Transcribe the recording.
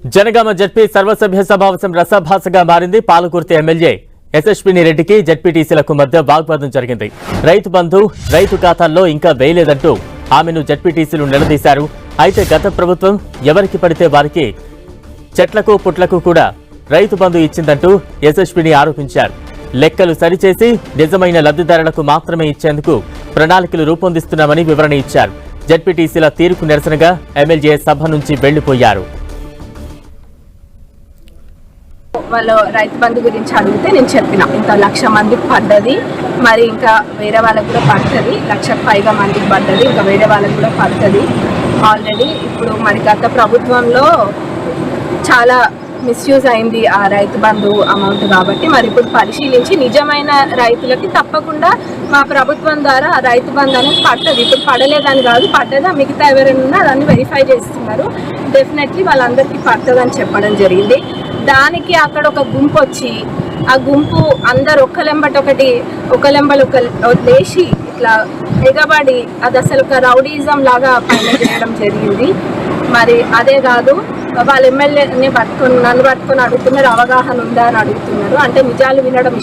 Janagama ZP సర్వసభ్య సమావేశం రసభాసగా మారింది. పాలకుర్తి ఎమ్మెల్యే యశస్విని రెడ్డికి జడ్పీటీసీలకు మధ్య వాగ్వాదం జరిగింది. రైతు బంధు రైతు ఖాతాల్లో ఇంకా వేయలేదంటూ ఆమెను జడ్పీటీసీలు నిలదీశారు. అయితే గత ప్రభుత్వం ఎవరికి పడితే వారికి చెట్లకు పుట్లకు కూడా రైతు బంధు ఇచ్చిందంటూ యశస్విని ఆరోపించారు. లెక్కలు సరిచేసి నిజమైన లబ్ధిదారులకు మాత్రమే ఇచ్చేందుకు ప్రణాళికలు రూపొందిస్తున్నామని వివరణ ఇచ్చారు. జడ్పీటీసీల తీరుకు నిరసనగా ఎమ్మెల్యే సభ నుంచి వెళ్ళిపోయారు వాళ్ళు రైతు బంధు గురించి అడిగితే నేను చెప్పిన. ఇంత లక్ష మందికి పడ్డది మరి ఇంకా వేరే వాళ్ళకి కూడా పడుతుంది లక్షకు పైగా మందికి పడ్డది ఇంకా వేరే వాళ్ళకి కూడా పడుతుంది ఆల్రెడీ ఇప్పుడు మరి గత ప్రభుత్వంలో చాలా మిస్యూజ్ అయింది ఆ రైతు బంధు అమౌంట్ కాబట్టి. మరి ఇప్పుడు పరిశీలించి నిజమైన రైతులకి తప్పకుండా మా ప్రభుత్వం ద్వారా ఆ రైతు బంధు అనేది పడుతుంది. ఇప్పుడు పడలేదని కాదు పడ్డదా? మిగతా ఎవరైనా దాన్ని వెరిఫై చేస్తున్నారు. డెఫినెట్లీ వాళ్ళందరికీ పడుతుందని చెప్పడం జరిగింది. దానికి అక్కడ ఒక గుంపు వచ్చి ఆ గుంపు అందరు ఒక్కలెంబటి ఒకటి ఒకలెంబలు ఒక లేచి ఇట్లా ఎగబడి అది అసలు ఒక రౌడీజం లాగా పైన చేయడం జరిగింది. మరి అదే కాదు వాళ్ళ ఎమ్మెల్యేని పట్టుకుని నన్ను పట్టుకొని అడుగుతున్నారు అవగాహన ఉందా అని అడుగుతున్నారు. అంటే నిజాలు వినడం